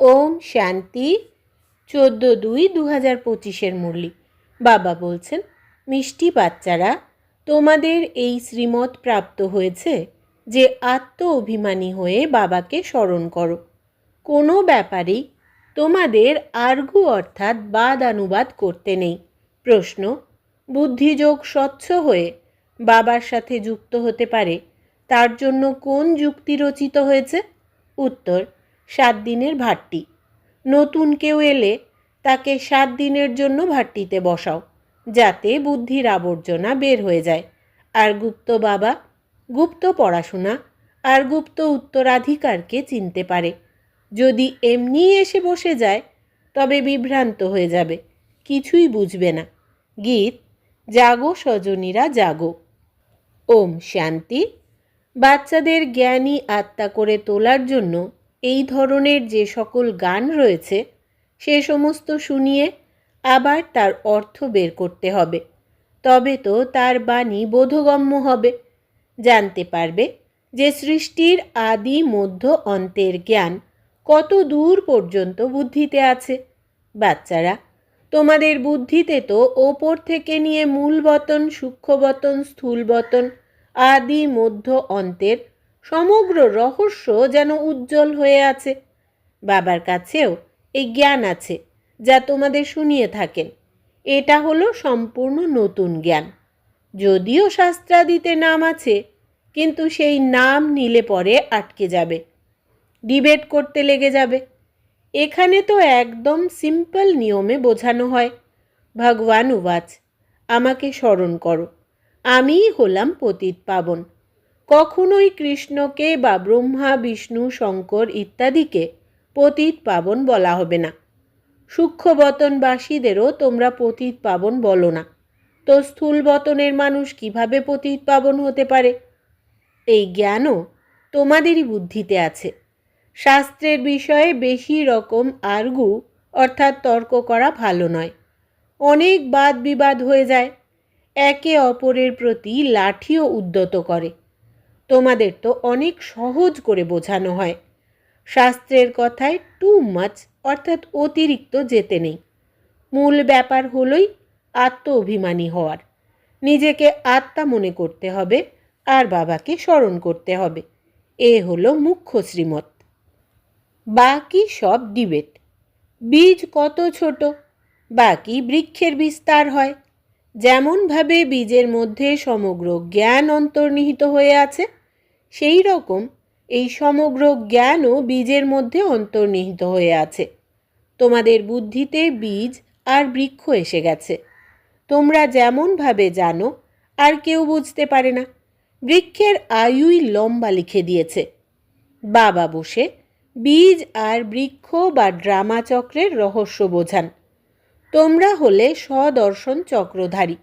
ওম শান্তি, চোদ্দ দুই দু হাজার পঁচিশের মুরলি। বাবা বলছেন, মিষ্টি বাচ্চারা, তোমাদের এই শ্রীমত প্রাপ্ত হয়েছে যে আত্ম অভিমানী হয়ে বাবাকে স্মরণ করো। কোনো ব্যাপারেই তোমাদের আর্গু অর্থাৎ বাদ অনুবাদ করতে নেই। প্রশ্ন, বুদ্ধিযোগ স্বচ্ছ হয়ে বাবার সাথে যুক্ত হতে পারে, তার জন্য কোন যুক্তি রচিত হয়েছে? উত্তর সাত দিনের ভাট্টি। নতুন কেউ এলে তাকে সাত দিনের জন্য ভাট্টিতে বসাও, যাতে বুদ্ধির আবর্জনা বের হয়ে যায়। আর গুপ্ত বাবা, গুপ্ত পড়াশোনা আর গুপ্ত উত্তরাধিকারকে চিনতে পারে। যদি এমনি এসে বসে যায়, তবে বিভ্রান্ত হয়ে যাবে, কিছুই বুঝবে না। গীত, জাগো স্বজনীরা জাগো। ওম শান্তি। বাচ্চাদের জ্ঞানী আত্মা করে তোলার জন্য এই ধরনের যে সকল গান রয়েছে, সে সমস্ত শুনিয়ে আবার তার অর্থ বের করতে হবে। তবে তো তার বাণী বোধগম্য হবে। জানতে পারবে যে সৃষ্টির আদি মধ্য অন্তের জ্ঞান কত দূর পর্যন্ত বুদ্ধিতে আছে। বাচ্চারা, তোমাদের বুদ্ধিতে তো ওপর থেকে নিয়ে মূল বতন, সূক্ষ্ম বতন, স্থূল বতন, আদি মধ্য অন্তের সমগ্র রহস্য যেন উজ্জ্বল হয়ে আছে। বাবার কাছেও এই জ্ঞান আছে, যা তোমাদের শুনিয়ে থাকেন। এটা হলো সম্পূর্ণ নতুন জ্ঞান। যদিও শাস্ত্রাদিতে নাম আছে, কিন্তু সেই নাম নিলে পরে আটকে যাবে, ডিবেট করতে লেগে যাবে। এখানে তো একদম সিম্পল নিয়মে বোঝানো হয়, ভগবান উবাচ, আমাকে স্মরণ করো, আমিই হলাম পতিত পাবন। কখনোই কৃষ্ণকে বা ব্রহ্মা, বিষ্ণু, শঙ্কর ইত্যাদিকে পতিত পাবন বলা হবে না। সূক্ষ্মবতনবাসীদেরও তোমরা পতিত পাবন বলো না। তো স্থূল বতনের মানুষ কীভাবে পতিত পাবন হতে পারে? এই জ্ঞানও তোমাদেরই বুদ্ধিতে আছে। শাস্ত্রের বিষয়ে বেশি রকম আর্গু অর্থাৎ তর্ক করা ভালো নয়। অনেক বাদ বিবাদ হয়ে যায়। একে অপরের প্রতি লাঠিও উদ্যত করে। তোমাদের তো অনেক সহজ করে বোঝানো হয়। শাস্ত্রের কথায় টু মাচ অর্থাৎ অতিরিক্ত যেতে নেই। মূল ব্যাপার হলোই আত্ম অভিমানী হওয়ার। নিজেকে আত্মা মনে করতে হবে আর বাবাকে স্মরণ করতে হবে। এ হলো মুখ্য শ্রীমত বাকি সব ডিবেট। বীজ কত ছোট, বাকি বৃক্ষের বিস্তার হয়। যেমনভাবে বীজের মধ্যে সমগ্র জ্ঞান অন্তর্নিহিত হয়ে আছে সেই রকম এই সমগ্র জ্ঞানও বীজের মধ্যে অন্তর্নিহিত হয়ে আছে। তোমাদের বুদ্ধিতে বীজ আর বৃক্ষ এসে গেছে। তোমরা যেমনভাবে জানো, আর কেউ বুঝতে পারে না, বৃক্ষের আয়ুই লম্বা লিখে দিয়েছে। বাবা বসে বীজ আর বৃক্ষ বা ড্রামা চক্রের রহস্য বোঝান। তোমরা হলে স্বদর্শন চক্রধারী।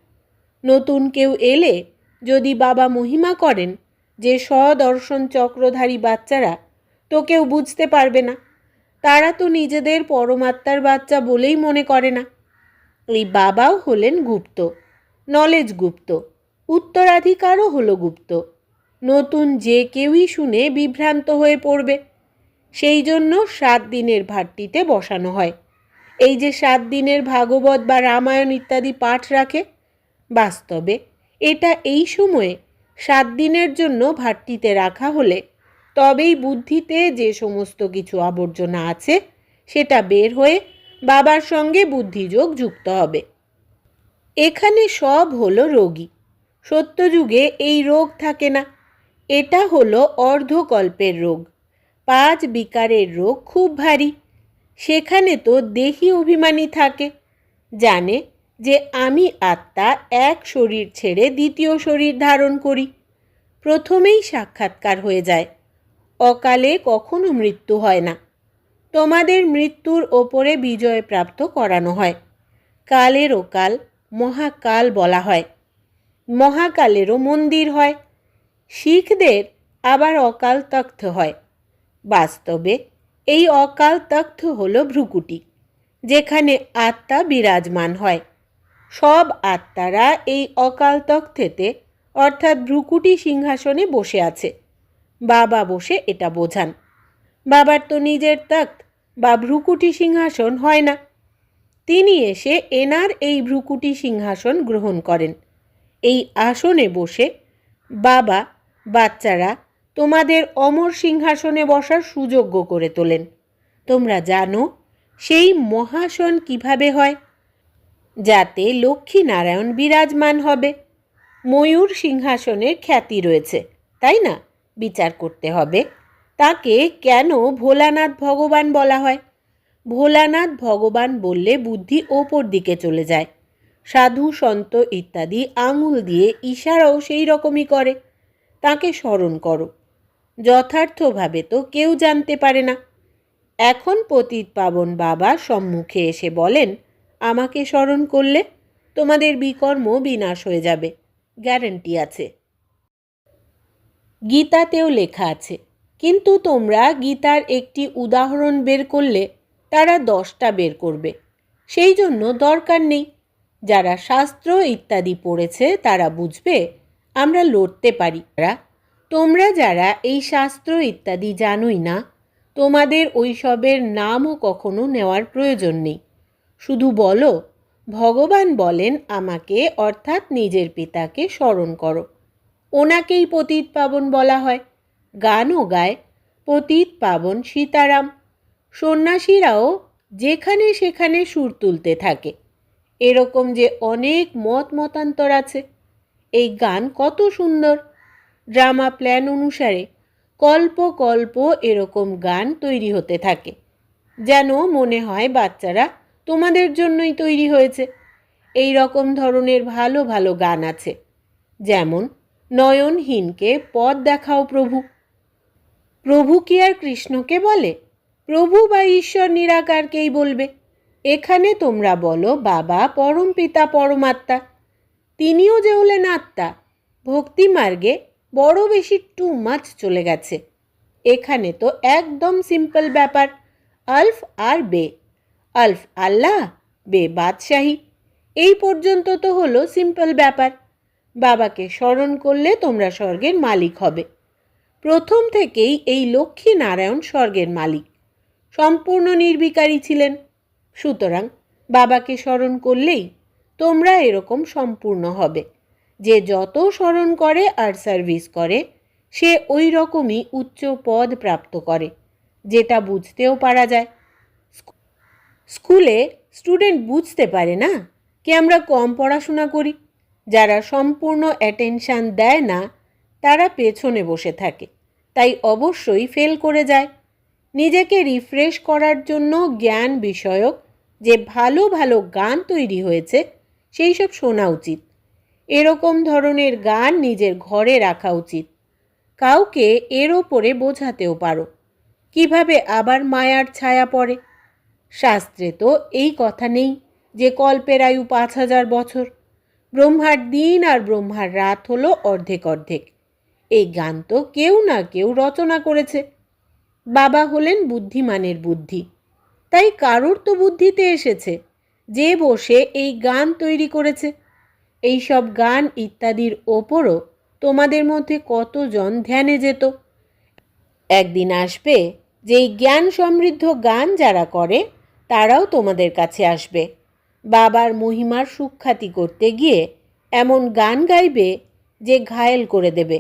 নতুন কেউ এলে যদি বাবা মহিমা করেন যে সদর্শন চক্রধারী বাচ্চারা তো কেউ বুঝতে পারবে না। তারা তো নিজেদের পরমাত্মার বাচ্চা বলেই মনে করে না। এই বাবাও হলেন গুপ্ত, নলেজ গুপ্ত, উত্তরাধিকারও হলো গুপ্ত। নতুন যে কেউই শুনে বিভ্রান্ত হয়ে পড়বে। সেই জন্য সাত দিনের ভাট্টিতে বসানো হয়। এই যে সাত দিনের ভাগবত বা রামায়ণ ইত্যাদি পাঠ রাখে, বাস্তবে এটা এই সময়ে সাত দিনের জন্য ভাটটিতে রাখা হলে তবেই বুদ্ধিতে যে সমস্ত কিছু আবর্জনা আছে সেটা বের হয়ে বাবার সঙ্গে বুদ্ধিযোগ যুক্ত হবে। এখানে সব হলো রোগী। সত্যযুগে এই রোগ থাকে না। এটা হলো অর্ধকল্পের রোগ। পাঁচ বিকারের রোগ খুব ভারী। সেখানে তো দেহি অভিমানী থাকে। জানে যে আমি আত্মা এক শরীর ছেড়ে দ্বিতীয় শরীর ধারণ করি। প্রথমেই সাক্ষাৎকার হয়ে যায়, অকালে কখনো মৃত্যু হয় না। তোমাদের মৃত্যুর ওপরে বিজয় প্রাপ্ত করানো হয়। কালের কাল মহাকাল বলা হয়। মহাকালেরও মন্দির হয়। শিখদের আবার অকাল তখ্ত হয়। বাস্তবে এই অকাল তখ্ত হল ভ্রুকুটি, যেখানে আত্মা বিরাজমান হয়। সব আত্মারা এই অকাল তখ্তেতে অর্থাৎ ভ্রুকুটি সিংহাসনে বসে আছে। বাবা বসে এটা বোঝান। বাবার তো নিজের তখ্ত বা ভ্রুকুটি সিংহাসন হয় না। তিনি এসে এনার এই ভ্রুকুটি সিংহাসন গ্রহণ করেন। এই আসনে বসে, বাবা, বাচ্চারা, তোমাদের অমর সিংহাসনে বসার সুযোগ্য করে তোলেন। তোমরা জানো, সেই মহাসন কীভাবে হয়? যাতে লক্ষ্মী নারায়ণ বিরাজমান হবে। ময়ূর সিংহাসনের খ্যাতি রয়েছে, তাই না? বিচার করতে হবে। তাকে কেন ভোলানাথ ভগবান বলা হয়? ভোলানাথ ভগবান বললে বুদ্ধি ওপর দিকে চলে যায়। সাধু, সন্ত ইত্যাদি আঙুল দিয়ে ইশারাও সেই রকমই করে। তাকে স্মরণ করো। যথার্থভাবে তো কেউ জানতে পারে না। এখন পতিত পাবন বাবা সম্মুখে এসে বলেন আমাকে স্মরণ করলে তোমাদের বিকর্ম বিনাশ হয়ে যাবে। গ্যারেন্টি আছে। গীতাতেও লেখা আছে, কিন্তু তোমরা গীতার একটি উদাহরণ বের করলে তারা দশটা বের করবে। সেই জন্য দরকার নেই। যারা শাস্ত্র ইত্যাদি পড়েছে তারা বুঝবে, আমরা লড়তে পারি। তোমরা যারা এই শাস্ত্র ইত্যাদি জানোই না, তোমাদের ওইসবের নামও কখনো নেওয়ার প্রয়োজন নেই। শুধু বলো, ভগবান বলেন আমাকে, অর্থাৎ নিজের পিতাকে স্মরণ করো। ওনাকেই পতিত পাবন বলা হয়। গানও গায়, পতিত পাবন সীতারাম। সন্ন্যাসীরাও যেখানে সেখানে সুর তুলতে থাকে। এরকম যে অনেক মত মতান্তর আছে। এই গান কত সুন্দর। ড্রামা প্ল্যান অনুসারে কল্প কল্প এরকম গান তৈরি হতে থাকে। যেন মনে হয় বাচ্চারা তোমাদের জন্যই তৈরি হয়েছে। এই রকম ধরনের ভালো ভালো গান আছে। যেমন, নয়নহীনকে পথ দেখাও প্রভু। প্রভু কি আর কৃষ্ণকে বলে? প্রভু বা ঈশ্বর নিরাকারকেই বলবে। এখানে তোমরা বলো, বাবা পরম পিতা, পরমাত্মা। তিনিও যে হলেন আত্মা। ভক্তি মার্গে বড় বেশি টু মাছ চলে গেছে। এখানে তো একদম সিম্পল ব্যাপার। আলফ আর বে। আলফ আল্লাহ, বে বাদশাহী। এই পর্যন্ত তো হলো সিম্পল ব্যাপার। বাবাকে স্মরণ করলে তোমরা স্বর্গের মালিক হবে। প্রথম থেকেই এই লক্ষ্মী নারায়ণ স্বর্গের মালিক। সম্পূর্ণ নির্বিকারী ছিলেন। সুতরাং বাবাকে স্মরণ করলেই তোমরা এরকম সম্পূর্ণ হবে। যে যত স্মরণ করে আর সার্ভিস করে, সে ওই রকমই উচ্চ পদ প্রাপ্ত করে, যেটা বুঝতেও পারা যায়। স্কুলে স্টুডেন্ট বুঝতে পারে না কি আমরা কম পড়াশোনা করি। যারা সম্পূর্ণ অ্যাটেনশান দেয় না, তারা পেছনে বসে থাকে, তাই অবশ্যই ফেল করে যায়। নিজেকে রিফ্রেশ করার জন্য জ্ঞান বিষয়ক যে ভালো ভালো গান তৈরি হয়েছে, সেই সব শোনা উচিত। এরকম ধরনের গান নিজের ঘরে রাখা উচিত। কাউকে এর ওপরে বোঝাতেও পারো। কীভাবে আবার মায়ার ছায়া পড়ে? শাস্ত্রে তো এই কথা নেই যে কল্পের আয়ু পাঁচ হাজার বছর। ব্রহ্মার দিন আর ব্রহ্মার রাত হলো অর্ধেক অর্ধেক। এই গান তো কেউ না কেউ রচনা করেছে। বাবা হলেন বুদ্ধিমানের বুদ্ধি। তাই কারোর তো বুদ্ধিতে এসেছে যে বসে এই গান তৈরি করেছে। এই সব গান ইত্যাদির ওপরও তোমাদের মধ্যে কতজন ধ্যানে যেত। একদিন আসবে যে এই জ্ঞান সমৃদ্ধ গান যারা করে তারাও তোমাদের কাছে আসবে। বাবার মহিমার সুখ্যাতি করতে গিয়ে এমন গান গাইবে যে ঘায়েল করে দেবে,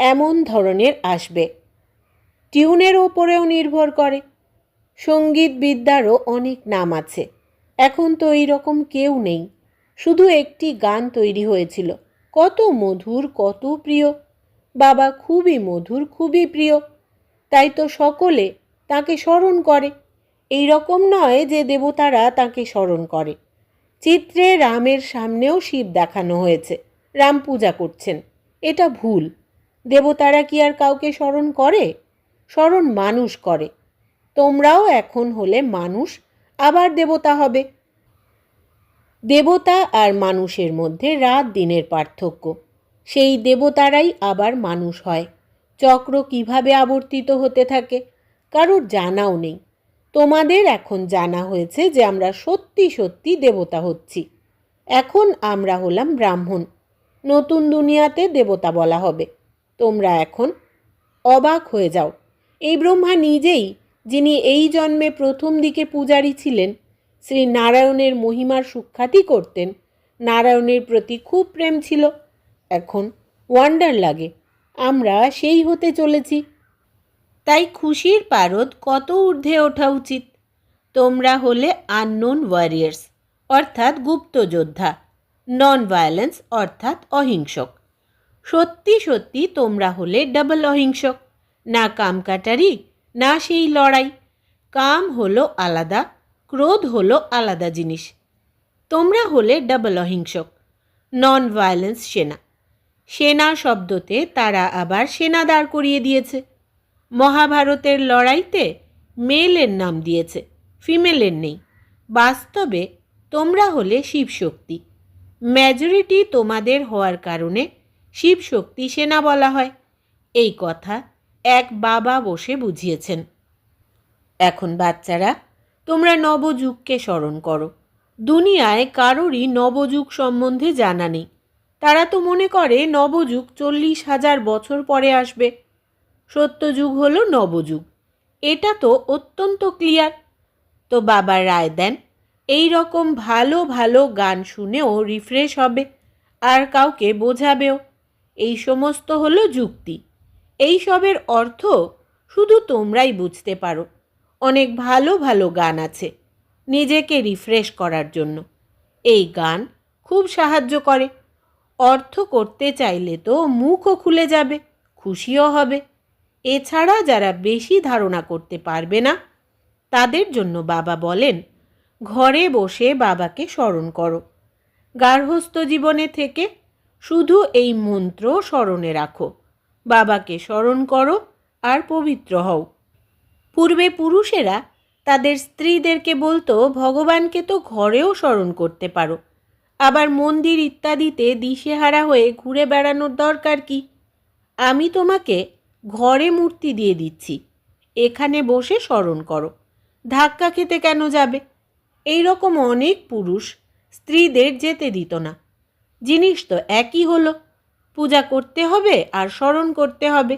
এমন ধরনের আসবে। টিউনের ওপরেও নির্ভর করে। সংগীত বিদ্যারও অনেক নাম আছে। এখন তো এই রকম কেউ নেই। শুধু একটি গান তৈরি হয়েছিল। কত মধুর, কত প্রিয়। বাবা খুবই মধুর, খুবই প্রিয়। তাই তো সকলে তাকে স্মরণ করে। এই রকম নয় যে দেবতারা তাকে স্মরণ করে। চিত্রে রামের সামনেও শিব দেখানো হয়েছে। রাম পূজা করছেন। এটা ভুল। দেবতারা কি আর কাউকে স্মরণ করে? স্মরণ মানুষ করে। তোমরাও এখন হলে মানুষ, আবার দেবতা হবে। দেবতা আর মানুষের মধ্যে রাত দিনের পার্থক্য। সেই দেবতারাই আবার মানুষ হয়। চক্র কীভাবে আবর্তিত হতে থাকে, কারোর জানাও নেই। তোমাদের এখন জানা হয়েছে যে আমরা সত্যি সত্যি দেবতা হচ্ছি। এখন আমরা হলাম ব্রাহ্মণ। নতুন দুনিয়াতে দেবতা বলা হবে। তোমরা এখন অবাক হয়ে যাও। এই ব্রহ্মা নিজেই, যিনি এই জন্মে প্রথম দিকে পূজারী ছিলেন শ্রী নারায়ণের মহিমার সুখ্যাতি করতেন। নারায়ণের প্রতি খুব প্রেম ছিল। এখন ওয়ান্ডার লাগে। আমরা সেই হতে চলেছি। তাই খুশির পারদ কত ঊর্ধ্বে ওঠা উচিত? তোমরা হলে আননোন ওয়ারিয়ার্স অর্থাৎ গুপ্ত যোদ্ধা নন ভায়োলেন্স অর্থাৎ অহিংসক। সত্যি সত্যি তোমরা হলে ডাবল অহিংসক, না কামকাটারি না সেই লড়াই। কাম হলো আলাদা, ক্রোধ হলো আলাদা জিনিস। তোমরা হলে ডাবল অহিংসক নন ভায়োলেন্স সেনা। সেনা শব্দতে তারা আবার সেনা দাঁড় করিয়ে দিয়েছে। মহাভারতের লড়াইতে মেলের নাম দিয়েছে, ফিমেলের নেই। বাস্তবে তোমরা হলে শিবশক্তি। মেজরিটি তোমাদের হওয়ার কারণে শিবশক্তি সেনা বলা হয়। এই কথা এক বাবা বসে বুঝিয়েছেন। এখন বাচ্চারা, তোমরা নবযুগকে স্মরণ করো। দুনিয়ায় কারোরই নবযুগ সম্বন্ধে জানা নেই। তারা তো মনে করে নবযুগ চল্লিশ হাজার বছর পরে আসবে। সত্যযুগ হলো নবযুগ। এটা তো অত্যন্ত ক্লিয়ার তো বাবা রায় দেন, এই রকম ভালো ভালো গান শুনেও রিফ্রেশ হবে, আর কাউকে বোঝাবেও। এই সমস্ত হলো যুক্তি। এই সবের অর্থ শুধু তোমরাই বুঝতে পারো। অনেক ভালো ভালো গান আছে নিজেকে রিফ্রেশ করার জন্য। এই গান খুব সাহায্য করে। অর্থ করতে চাইলে তো মুখও খুলে যাবে, খুশিও হবে। এছাড়া যারা বেশি ধারণা করতে পারবে না, তাদের জন্য বাবা বলেন, ঘরে বসে বাবাকে স্মরণ করো। গার্হস্থ জীবনে থেকে শুধু এই মন্ত্র স্মরণে রাখো। বাবাকে স্মরণ করো আর পবিত্র হও। পূর্বে পুরুষেরা তাদের স্ত্রীদেরকে বলতো, ভগবানকে তো ঘরেও স্মরণ করতে পারো। আবার মন্দির ইত্যাদিতে দিশেহারা হয়ে ঘুরে বেড়ানোর দরকার কি? আমি তোমাকে ঘরে মূর্তি দিয়ে দিচ্ছি। এখানে বসে স্মরণ করো। ধাক্কা খেতে কেন যাবে? এই রকম অনেক পুরুষ স্ত্রীদের যেতে দিত না। জিনিস তো একই হলো। পূজা করতে হবে আর স্মরণ করতে হবে।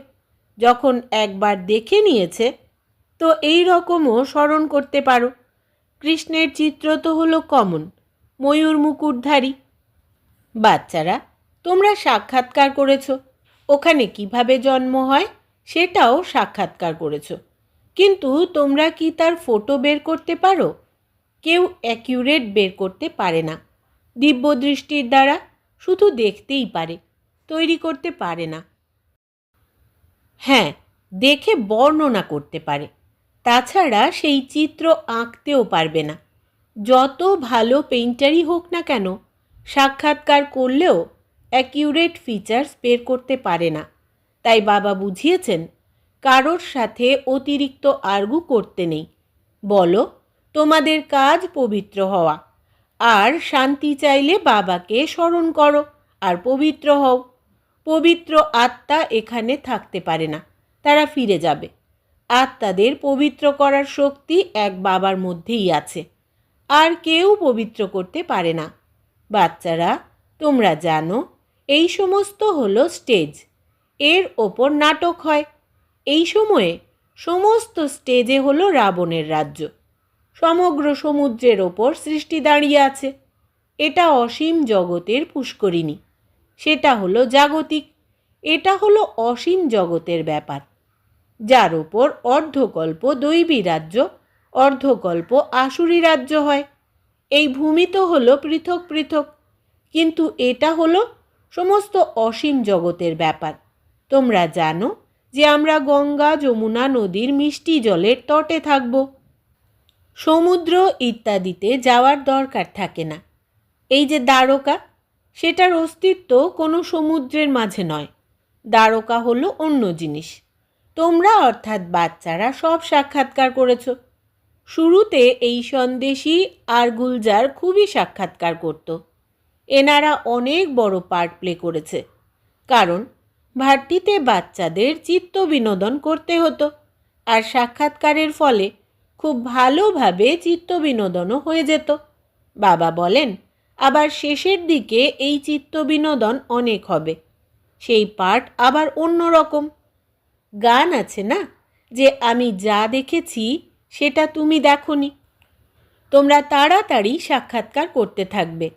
যখন একবার দেখে নিয়েছে, তো এই রকমও স্মরণ করতে পারো। কৃষ্ণের চিত্র তো হলো কমন, ময়ূর মুকুটধারী। বাচ্চারা, তোমরা সাক্ষাৎকার করেছ। ওখানে কীভাবে জন্ম হয় সেটাও সাক্ষাৎকার করেছ। কিন্তু তোমরা কি তার ফটো বের করতে পারো? কেউ অ্যাকিউরেট বের করতে পারে না। দিব্য দৃষ্টির দ্বারা শুধু দেখতেই পারে, তৈরি করতে পারে না। হ্যাঁ দেখে বর্ণনা করতে পারে। তাছাড়া সেই চিত্র আঁকতেও পারবে না। যত ভালো পেইন্টারই হোক না কেন, সাক্ষাৎকার করলেও অ্যাকিউরেট ফিচার্স বের করতে পারে না। তাই বাবা বুঝিয়েছেন, কারোর সাথে অতিরিক্ত আর্গু করতে নেই। বলো, তোমাদের কাজ পবিত্র হওয়া। আর শান্তি চাইলে বাবাকে স্মরণ করো আর পবিত্র হও। পবিত্র আত্মা এখানে থাকতে পারে না, তারা ফিরে যাবে। আত্মাদের পবিত্র করার শক্তি এক বাবার মধ্যেই আছে। আর কেউ পবিত্র করতে পারে না। বাচ্চারা, তোমরা জানো এই সমস্ত হলো স্টেজ। এর ওপর নাটক হয়। এই সময়ে সমস্ত স্টেজে হলো রাবণের রাজ্য। সমগ্র সমুদ্রের ওপর সৃষ্টি দাঁড়িয়ে আছে। এটা অসীম জগতের পুষ্করিণী। সেটা হলো জাগতিক। এটা হলো অসীম জগতের ব্যাপার। যার ওপর অর্ধকল্প দৈবী রাজ্য, অর্ধকল্প আসুরি রাজ্য হয়। এই ভূমি তো হলো পৃথক পৃথক। কিন্তু এটা হলো সমস্ত অসীম জগতের ব্যাপার। তোমরা জানো যে আমরা গঙ্গা, যমুনা নদীর মিষ্টি জলের তটে থাকব। সমুদ্র ইত্যাদিতে যাওয়ার দরকার থাকে না। এই যে দ্বারকা, সেটার অস্তিত্ব কোনো সমুদ্রের মাঝে নয়। দ্বারকা হলো অন্য জিনিস। তোমরা অর্থাৎ বাচ্চারা সব সাক্ষাৎকার করেছ। শুরুতে এই সন্দেশী আর গুলজার খুবই সাক্ষাৎকার করত। এনারা অনেক বড় পার্ট প্লে করেছে। কারণ ভাট্টিতে বাচ্চাদের চিত্ত বিনোদন করতে হতো আর সাক্ষাৎকারের ফলে খুব ভালোভাবে চিত্ত বিনোদনও হয়ে যেত। বাবা বলেন, আবার শেষের দিকে এই চিত্ত বিনোদন অনেক হবে। সেই পার্ট আবার অন্য রকম। গান আছে না? যে, আমি যা দেখেছি, সেটা তুমি দেখনি। তোমরা তাড়াতাড়ি সাক্ষাৎকার করতে থাকবে।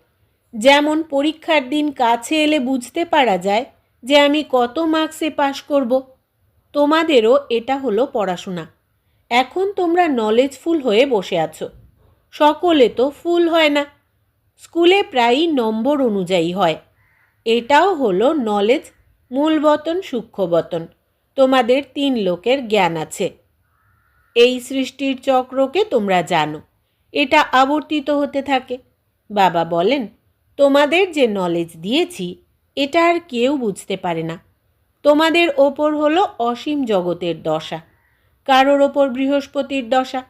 যেমন পরীক্ষার দিন কাছে এলে বুঝতে পারা যায় যে আমি কত মার্কসে পাশ করব। তোমাদেরও এটা হলো পড়াশোনা। এখন তোমরা নলেজফুল হয়ে বসে আছো। সকলে তো ফুল হয় না। স্কুলে প্রায়ই নম্বর অনুযায়ী হয়। এটাও হলো নলেজ মূলবতন সূক্ষ্মবতন তোমাদের তিন লোকের জ্ঞান আছে। এই সৃষ্টির চক্রকে তোমরা জানো। এটা আবর্তিত হতে থাকে। বাবা বলেন তোমাদের যে নলেজ দিয়েছি, এটা আর কেউ বুঝতে পারে না। তোমাদের ওপর হলো অসীম জগতের দশা। কারোর ওপর বৃহস্পতির দশা,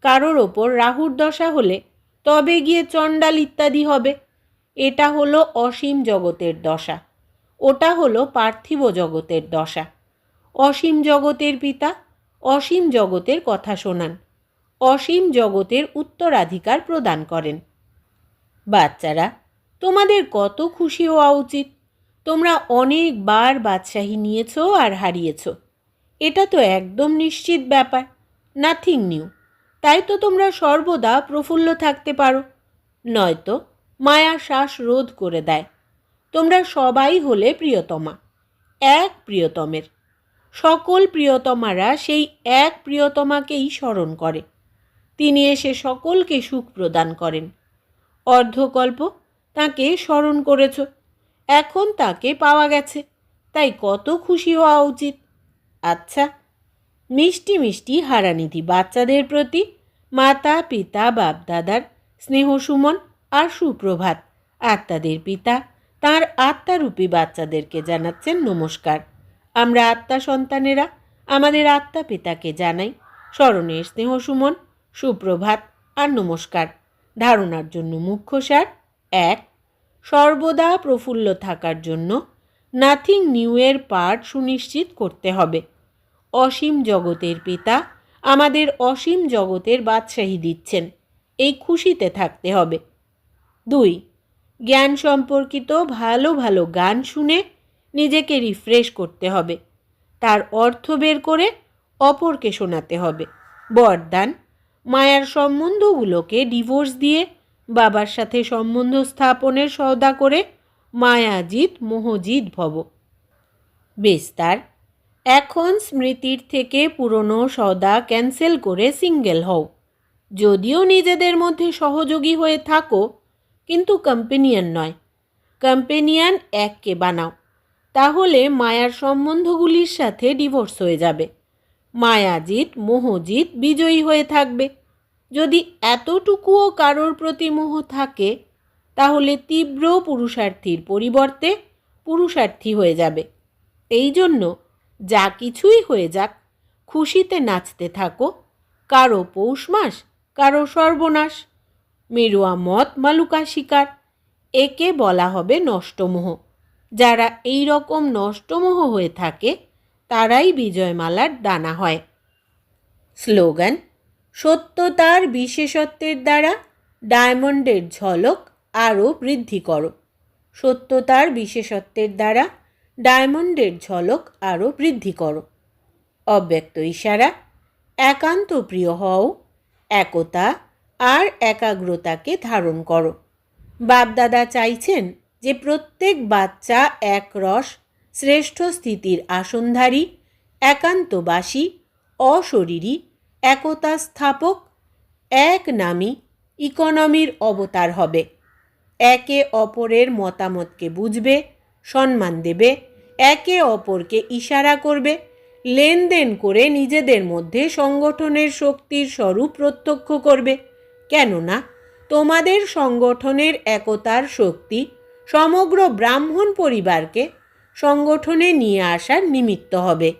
কারোর ওপর রাহুর দশা হলে তবে গিয়ে চণ্ডাল ইত্যাদি হবে। এটা হলো অসীম জগতের দশা। ওটা হলো পার্থিব জগতের দশা। অসীম জগতের পিতা, অসীম জগতের কথা শোনান। অসীম জগতের উত্তরাধিকার প্রদান করেন। বাচ্চারা তোমাদের কত খুশি হওয়া উচিত? তোমরা অনেকবার বাদশাহী নিয়েছ আর হারিয়েছ। এটা তো একদম নিশ্চিত ব্যাপার। নাথিং নিউ তাই তো তোমরা সর্বদা প্রফুল্ল থাকতে পারো। নয়তো মায়া শ্বাস রোধ করে দেয়। তোমরা সবাই হলে প্রিয়তমা। এক প্রিয়তমের। সকল প্রিয়তমারা সেই এক প্রিয়তমাকেই স্মরণ করে। তিনি এসে সকলকে সুখ প্রদান করেন। অর্ধকল্প তাকে স্মরণ করেছ। এখন তাকে পাওয়া গেছে। তাই কত খুশি হওয়া উচিত। আচ্ছা মিষ্টি মিষ্টি হারানিধি বাচ্চাদের প্রতি মাতা, পিতা, বাপদাদার স্নেহ সুমন আর সুপ্রভাত আত্মাদের পিতা, তার আত্মারূপী বাচ্চাদেরকে জানাচ্ছেন নমস্কার। আমরা আত্মা সন্তানেরা, আমাদের আত্মা পিতাকে জানাই। স্মরণের স্নেহ সুমন, সুপ্রভাত আর নমস্কার। ধারণার জন্য মুখ্য সার এক সর্বদা প্রফুল্ল থাকার জন্য নাথিং নিউয়ের পাঠ সুনিশ্চিত করতে হবে। অসীম জগতের পিতা আমাদের অসীম জগতের বাদশাহী দিচ্ছেন। এই খুশিতে থাকতে হবে। দুই, জ্ঞান সম্পর্কিত ভালো ভালো গান শুনে নিজেকে রিফ্রেশ করতে হবে। তার অর্থ বের করে অপরকে শোনাতে হবে। বরদান, মায়ার সম্বন্ধগুলোকে ডিভোর্স দিয়ে বাবার সাথে সম্বন্ধ স্থাপনের সওদা করে মায়াজিৎ মোহজিৎ ভব। বিস্তার। এখন স্মৃতির থেকে পুরনো সদা ক্যান্সেল করে সিঙ্গেল হও। যদিও নিজেদের মধ্যে সহযোগী হয়ে থাকো, কিন্তু কম্পেনিয়ান নয়। কম্পেনিয়ান এককে বানাও। তাহলে মায়ার সম্বন্ধগুলির সাথে ডিভোর্স হয়ে যাবে। মায়াজিৎ মোহজিৎ বিজয়ী হয়ে থাকবে। যদি এতটুকুও কারোর প্রতি মোহ থাকে, তাহলে তীব্র পুরুষার্থীর পরিবর্তে পুরুষার্থী হয়ে যাবে। এই জন্য যা কিছুই হয়ে যাক, খুশিতে নাচতে থাকো, কারও পৌষ মাস, কারও সর্বনাশ। মেরুয়া মত মালুকা শিকার, একে বলা হবে নষ্টমোহ। যারা এই রকম নষ্টমোহ হয়ে থাকে, তারাই বিজয়মালার দানা হয়। স্লোগান সত্যতার বিশেষত্বের দ্বারা ডায়মন্ডের ঝলক আরও বৃদ্ধি করো। সত্যতার বিশেষত্বের দ্বারা ডায়মন্ডের ঝলক আরও বৃদ্ধি করো। অব্যক্ত ইশারা, একান্ত প্রিয় হও, একতা আর একাগ্রতাকে ধারণ করো। বাপদাদা চাইছেন যে প্রত্যেক বাচ্চা এক রস, শ্রেষ্ঠ স্থিতির আসনধারী, একান্তবাসী, অশরীরী একতা স্থাপক, এক নামী ইকোনমির অবতার হবে। একে অপরের মতামতকে বুঝবে, সম্মান দেবে, একে অপরকে ইশারা করবে, লেনদেন করে নিজেদের মধ্যে সংগঠনের শক্তির স্বরূপ প্রত্যক্ষ করবে। কেননা তোমাদের সংগঠনের একতার শক্তি সমগ্র ব্রাহ্মণ পরিবারকে সংগঠনে নিয়ে আসার নিমিত্ত হবে।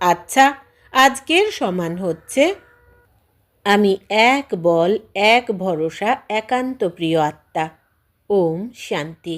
আচ্ছা আজকের সমান হচ্ছে আমি এক বল এক ভরসা একান্ত প্রিয় আত্মা। ওম শান্তি।